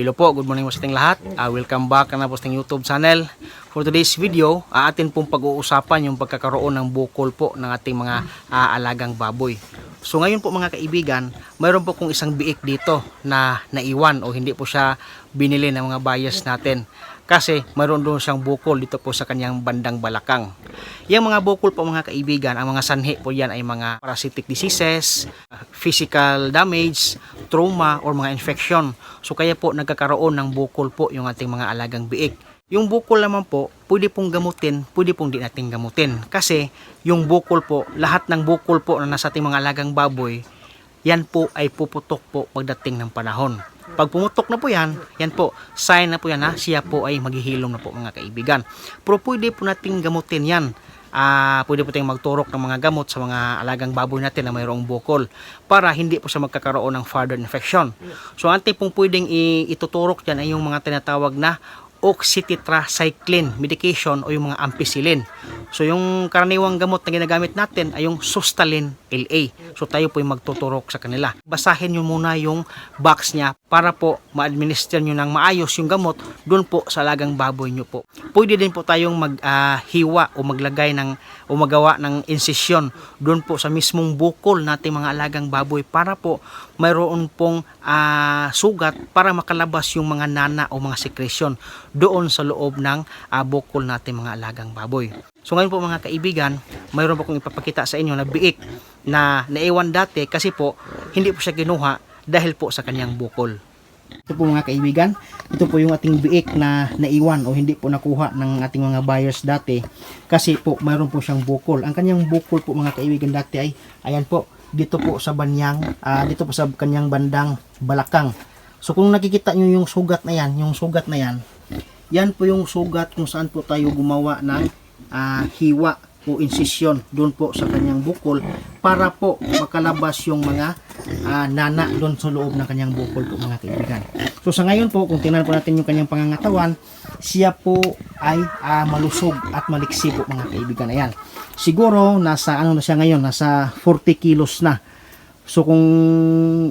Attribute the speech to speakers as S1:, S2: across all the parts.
S1: Hello po, good morning po sa ating lahat. Uh, welcome back na po sa ating YouTube channel. For today's video, uh, atin pong pag-uusapan yung pagkakaroon ng bukol po ng ating mga ah, alagang baboy. So ngayon po mga kaibigan, mayroon po kong isang biik dito na naiwan o hindi po siya binili ng mga buyers natin. Kasi mayroon doon siyang bukol dito po sa kanyang bandang balakang. Yung mga bukol po mga kaibigan, ang mga sanhi po yan ay mga parasitic diseases, physical damage, trauma, or mga infection. So kaya po nagkakaroon ng bukol po yung ating mga alagang biik. Yung bukol naman po, pwede pong gamutin, pwede pong di natin gamutin. Kasi yung bukol po, lahat ng bukol po na nasa ating mga alagang baboy, yan po ay puputok po pagdating ng panahon. Pag pumutok na po yan, yan po, sign na po yan ha, siya po ay maghihilom na po mga kaibigan. Pero pwede po nating gamutin yan. Ah, pwede po tayong magturok ng mga gamot sa mga alagang baboy natin na mayroong bukol para hindi po siya magkakaroon ng further infection. So, ang ating pong pwedeng ituturok dyan ay yung mga tinatawag na oxytetracycline medication o yung mga ampicillin. So yung karaniwang gamot na ginagamit natin ay yung Sustalin LA. So tayo po yung magtuturok sa kanila. Basahin nyo muna yung box niya para po ma-administer nyo ng maayos yung gamot doon po sa lagang baboy nyo po. Pwede din po tayong maghiwa o maglagay ng o magawa ng incision doon po sa mismong bukol nating mga alagang baboy para po mayroon pong ah, sugat para makalabas yung mga nana o mga secretion doon sa loob ng ah, bukol natin mga alagang baboy. So ngayon po mga kaibigan, mayroon po kong ipapakita sa inyo na biik na naiwan dati kasi po hindi po siya kinuha dahil po sa kanyang bukol. Ito po mga kaibigan, ito po yung ating biik na naiwan o hindi po nakuha ng ating mga buyers dati kasi po mayroon po siyang bukol. Ang kanyang bukol po mga kaibigan dati ay ayan po dito po sa banyang ah, dito po sa kanyang bandang balakang. So kung nakikita nyo yung sugat na yan, yung sugat na yan, yan po yung sugat kung saan po tayo gumawa ng ah, hiwa o incision doon po sa kanyang bukol para po makalabas yung mga ah, nana doon sa loob ng kanyang bukol po mga kaibigan. So sa ngayon po, kung tingnan po natin yung kanyang pangangatawan, siya po ay ah, malusog at maliksi po mga kaibigan. Ayan. Siguro nasa ano na siya ngayon, nasa 40 kilos na. So kung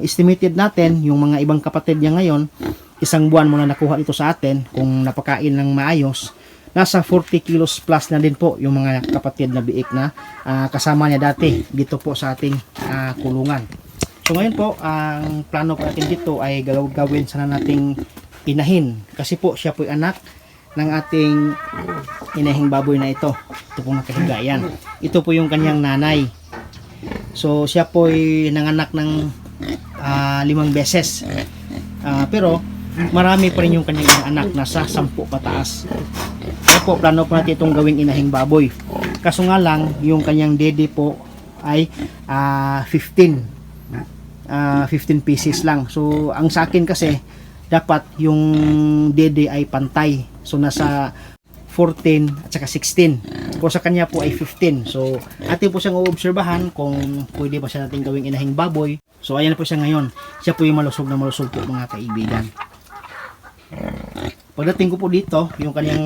S1: estimated natin, yung mga ibang kapatid niya ngayon, isang buwan mo na nakuha ito sa atin, kung napakain ng maayos, nasa 40 kilos plus na din po yung mga kapatid na biik na ah, kasama niya dati dito po sa ating ah, kulungan. So ngayon po, ang plano po natin dito ay gaw- gawin sana nating inahin. Kasi po siya po anak ng ating inahing baboy na ito. Ito po nakahigayan. Ito po yung kanyang nanay. So siya po ay nanganak ng ah, limang beses. Ah, pero marami pa rin yung kanyang anak nasa sampu pataas. Kaya po plano po natin itong gawing inahing baboy. Kaso nga lang yung kanyang dede po ay ah, 15 ah, 15 pieces lang. So, ang sa akin kasi, dapat yung dede ay pantay. So, nasa 14 at saka 16. Kung sa kanya po ay 15. So, atin po siyang uobserbahan kung pwede ba siya natin gawing inahing baboy. So, ayan po siya ngayon. Siya po yung malusog na malusog po mga kaibigan. Pagdating ko po dito, yung kanyang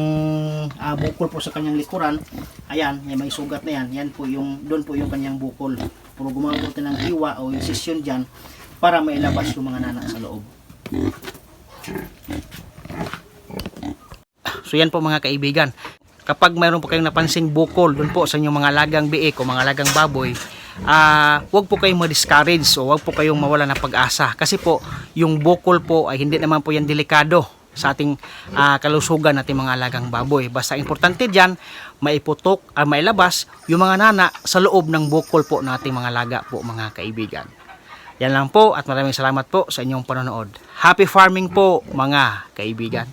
S1: ah, bukol po sa kanyang likuran, ayan, yung may sugat na yan, yan po yung, doon po yung kanyang bukol. Puro tayo ng hiwa o incision dyan para mailabas yung mga nana sa loob. So yan po mga kaibigan. Kapag mayroon po kayong napansing bukol doon po sa inyong mga lagang biik o mga lagang baboy, ah wag po kayong ma-discourage o wag po kayong mawala ng pag-asa. Kasi po, yung bukol po ay hindi naman po yan delikado sa ating ah, kalusugan nating mga alagang baboy. Basta importante diyan maiputok at mailabas yung mga nana sa loob ng bukol po nating mga laga po mga kaibigan. Yan lang po at maraming salamat po sa inyong panonood. Happy farming po mga kaibigan.